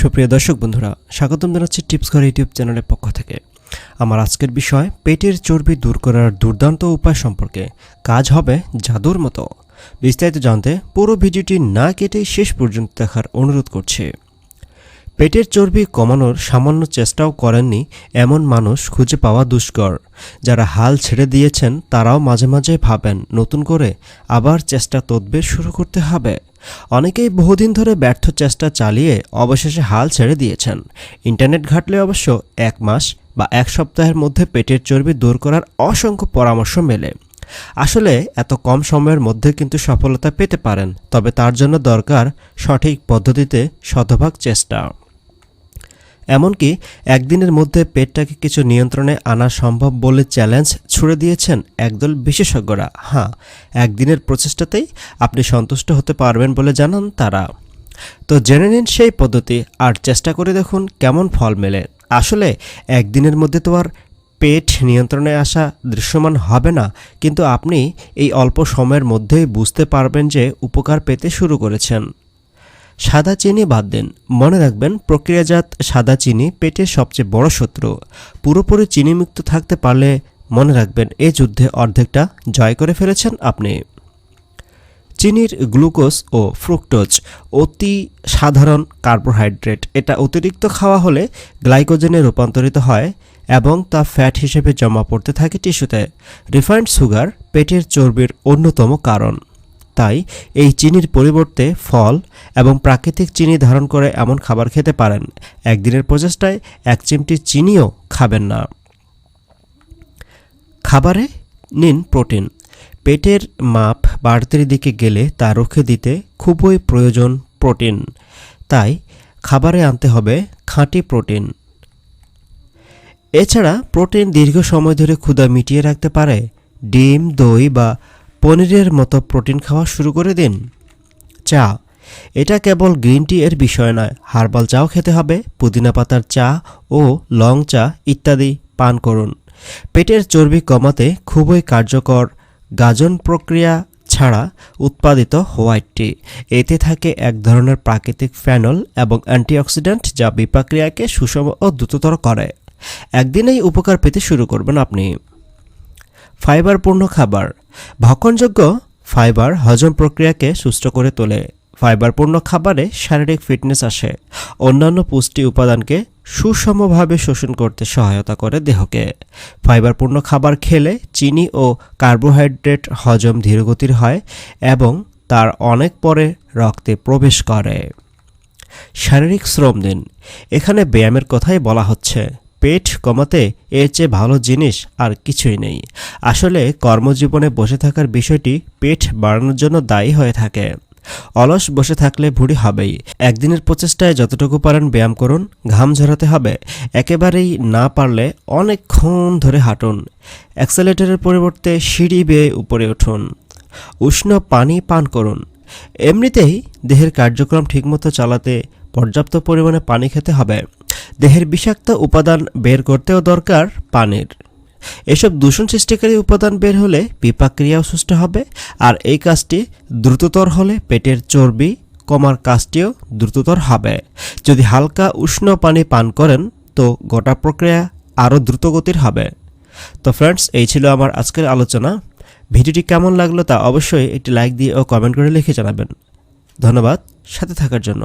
সুপ্রিয় দর্শক বন্ধুরা, স্বাগতম জানাচ্ছি টিপস ঘর ইউটিউব চ্যানেলের পক্ষ থেকে। আমার আজকের বিষয়, পেটের চর্বি দূর করার দুর্দান্ত উপায় সম্পর্কে। কাজ হবে জাদুর মতো। বিস্তারিত জানতে পুরো ভিডিওটি না কেটে শেষ পর্যন্ত দেখার অনুরোধ করছি। পেটের চর্বি কমানোর সামান্য চেষ্টাও করেননি এমন মানুষ খুঁজে পাওয়া দুষ্কর। যারা হাল ছেড়ে দিয়েছেন, তারাও মাঝে মাঝে ভাবেন, নতুন করে আবার চেষ্টা তদবির শুরু করতে হবে। অনেকেই বহুদিন ধরে ব্যর্থ চেষ্টা চালিয়ে অবশেষে হাল ছেড়ে দিয়েছেন। ইন্টারনেট ঘাটলে অবশ্য এক মাস বা এক সপ্তাহের মধ্যে পেটের চর্বি দূর করার অসংখ্য পরামর্শ মেলে। আসলে এত কম সময়ের মধ্যে কিন্তু সফলতা পেতে পারেন, তবে তার জন্য দরকার সঠিক পদ্ধতিতে শতভাগ চেষ্টা। এমনকি একদিনের মধ্যে পেটটাকে কিছু নিয়ন্ত্রণে আনা সম্ভব বলে চ্যালেঞ্জ ছুড়ে দিয়েছেন একদল বিশেষজ্ঞরা। হ্যাঁ একদিনের প্রচেষ্টাতেই আপনি সন্তুষ্ট হতে পারবেন বলে জানান তারা। তো জেনে নিন সেই পদ্ধতি, আর চেষ্টা করে দেখুন কেমন ফল মেলে। আসলে একদিনের মধ্যে তো আর পেট নিয়ন্ত্রণে আসা দৃশ্যমান হবে না, কিন্তু আপনি এই অল্প সময়ের মধ্যেই বুঝতে পারবেন যে উপকার পেতে শুরু করেছেন। সাদা চিনি বাদ দেন। মনে রাখবেন, প্রক্রিয়াজাত সাদা চিনি পেটের সবচেয়ে বড় শত্রু। পুরোপুরি চিনিমুক্ত থাকতে পারলে মনে রাখবেন এই যুদ্ধে অর্ধেকটা জয় করে ফেলেছেন আপনি। চিনির গ্লুকোজ ও ফ্রুক্টোজ অতি সাধারণ কার্বোহাইড্রেট। এটা অতিরিক্ত খাওয়া হলে গ্লাইকোজেনে রূপান্তরিত হয় এবং তা ফ্যাট হিসেবে জমা পড়তে থাকে টিস্যুতে। রিফাইন্ড সুগার পেটের চর্বির অন্যতম কারণ। তাই এই চিনির পরিবর্তে ফল এবং প্রাকৃতিক চিনি ধারণ করে এমন খাবার খেতে পারেন। একদিনের প্রচেষ্টায় এক চিমটি চিনিও খাবেন না। খাবারে নিন প্রোটিন। পেটের মাপ বাড়তির দিকে গেলে তা রুখে দিতে খুবই প্রয়োজন প্রোটিন। তাই খাবারে আনতে হবে খাঁটি প্রোটিন। এছাড়া প্রোটিন দীর্ঘ সময় ধরে ক্ষুধা মিটিয়ে রাখতে পারে। ডিম, দই বা পনিরের মতো প্রোটিন খাওয়া শুরু করে দিন। চা, এটা কেবল গ্রিন টি এর বিষয় নয়, হার্বাল চাও খেতে হবে, পুদিনা পাতার চা ও লং চা ইত্যাদি পান করুন। পেটের চর্বি কমাতে খুবই কার্যকর। গাজন প্রক্রিয়া ছাড়া উৎপাদিত হোয়াইট টি, এতে থাকে এক ধরনের প্রাকৃতিক ফ্যানল এবং অ্যান্টিঅক্সিডেন্ট যা বিপাক্রিয়াকে সুষম ও দ্রুততর করে। একদিনেই উপকার পেতে শুরু করবেন আপনি। ফাইবারপূর্ণ খাবার ভক্ষণযোগ্য ফাইবার হজম প্রক্রিয়াকে সুস্থ করে তোলে। ফাইবারপূর্ণ খাবারে শারীরিক ফিটনেস আসে। অন্যান্য পুষ্টি উপাদানকে সুষমভাবে শোষণ করতে সহায়তা করে দেহকে। ফাইবারপূর্ণ খাবার খেলে চিনি ও কার্বোহাইড্রেট হজম ধীরগতির হয় এবং তার অনেক পরে রক্তে প্রবেশ করে। শারীরিক শ্রম দিন। এখানে ব্যায়ামের কথাই বলা হচ্ছে। পেট কমাতে এর চেয়ে ভালো জিনিস আর কিছুই নেই। আসলে কর্মজীবনে বসে থাকার বিষয়টি পেট বাড়ানোর জন্য দায়ী হয়ে থাকে। অলস বসে থাকলে ভুঁড়ি হবেই। একদিনের প্রচেষ্টায় যতটুকু পারেন ব্যায়াম করুন, ঘাম ঝরাতে হবে। একেবারেই না পারলে অনেকক্ষণ ধরে হাঁটুন। অ্যাক্সেলেটারের পরিবর্তে সিঁড়ি বেয়ে উপরে উঠুন। উষ্ণ পানি পান করুন। এমনিতেই দেহের কার্যক্রম ঠিকমতো চালাতে পর্যাপ্ত পরিমাণে পানি খেতে হবে। দেহের বিষাক্ত উপাদান বের করতেও দরকার পানির। এসব দূষণ সৃষ্টিকারী উপাদান বের হলে বিপাক্রিয়াও সুস্থ হবে, আর এই কাজটি দ্রুততর হলে পেটের চর্বি কমার কাজটিও দ্রুততর হবে। যদি হালকা উষ্ণ পানি পান করেন, তো গোটা প্রক্রিয়া আরও দ্রুতগতির হবে। তো ফ্রেন্ডস, এই ছিল আমার আজকের আলোচনা। ভিডিওটি কেমন লাগল তা অবশ্যই একটি লাইক দিয়ে ও কমেন্ট করে লিখে জানাবেন। ধন্যবাদ, সাথে থাকার জন্য।